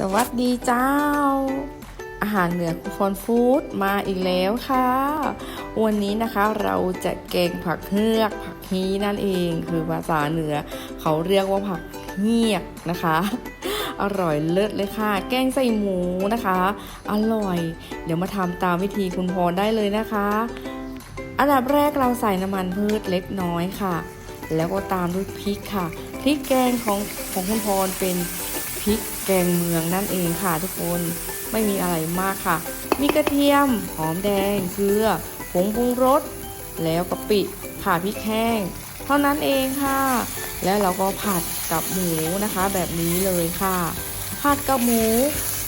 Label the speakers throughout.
Speaker 1: สวัสดีเจ้า อาหารเหนือคุณฟอนฟู้ดมาอีกแล้วค่ะ วันนี้นะคะเราจะแกงผักเฮือกผักฮีนั่นเอง คือภาษาเหนือ เขาเรียกว่าผักเฮียกนะคะ อร่อยเลิศเลยค่ะ แกงใส่หมูนะคะ อร่อย เดี๋ยวมาทำตามวิธีคุณพรได้เลยนะคะ อันดับแรกเราใส่น้ำมันพืชเล็กน้อยค่ะ แล้วก็ตามด้วยพริกค่ะพริกแกงของของคุณพรเป็น พริกแกงเมืองนั่นเองค่ะทุกคนไม่มีอะไรมากค่ะ มีกระเทียม หอมแดง เกลือ ผงปรุงรส แล้วกะปิค่ะพริกแห้ง เท่านั้นเองค่ะ แล้วเราก็ผัดกับหมูนะคะ แบบนี้เลยค่ะ ผัดกับหมู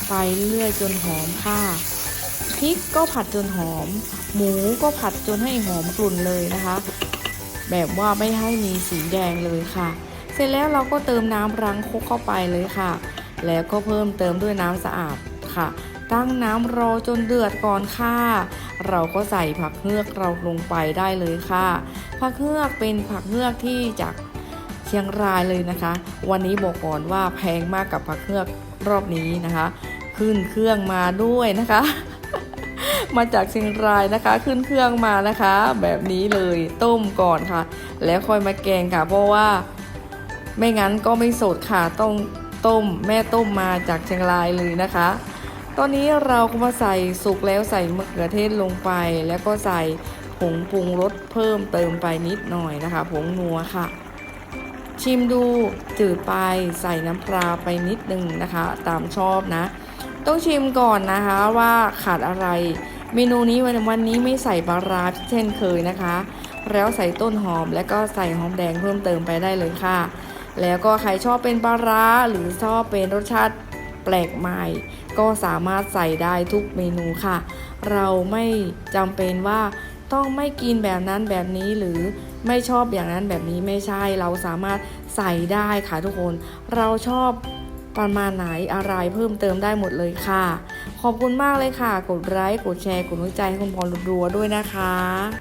Speaker 1: ไปเรื่อยจนหอมค่ะ พริกก็ผัดจนหอม หมูก็ผัดจนให้หอมกลุ่นเลยนะคะ แบบว่าไม่ให้มีสีแดงเลยค่ะ เสร็จแล้วเราก็เติมน้ำรังคกเข้าไปเลยค่ะ แล้วก็เพิ่มเติมด้วยน้ำสะอาดค่ะ ตั้งน้ำรอจนเดือดก่อนค่ะ เราก็ใส่ผักเฮือกเราลงไปได้เลยค่ะ ผักเฮือกเป็นผักเฮือกที่จากเชียงรายเลยนะคะ วันนี้บอกก่อนว่าแพงมากกับผักเฮือกรอบนี้นะคะ ขึ้นเครื่องมาด้วยนะคะ มาจากเชียงรายนะคะ ขึ้นเครื่องมานะคะ แบบนี้เลยต้มก่อนค่ะ แล้วค่อยมาแกงค่ะ เพราะว่า ไม่งั้นก็ไม่สดค่ะต้องต้มแม่ต้มมาจากเชียงรายเลยนะคะ ตอนนี้เราก็มาใส่สุกแล้วใส่มะเขือเทศลงไป แล้วก็ใส่ผงปรุงรสเพิ่มเติมไปนิดหน่อยนะคะ ผงนัวค่ะ ชิมดูจืดไปใส่น้ำปลาไปนิดนึงนะคะ ตามชอบนะ ต้องชิมก่อนนะคะว่าขาดอะไร เมนูนี้วันวันนี้ไม่ใส่ปลาร้าเช่นเคยนะคะ แล้วใส่ต้นหอมและก็ใส่หอมแดงเพิ่มเติมไปได้เลยค่ะ แล้วก็ใครชอบเป็นปลาร้าหรือชอบเป็นรสชาติแปลกใหม่ ก็สามารถใส่ได้ทุกเมนูค่ะ เราไม่จำเป็นว่าต้องไม่กินแบบนั้นแบบนี้หรือไม่ชอบอย่างนั้นแบบนี้ไม่ใช่เราสามารถใส่ได้ค่ะทุกคน เราชอบประมาณไหนอะไรเพิ่มเติมได้หมดเลยค่ะ ขอบคุณมากเลยค่ะ กดไลค์กดแชร์กดหัวใจให้คุณพรรัวด้วยนะคะ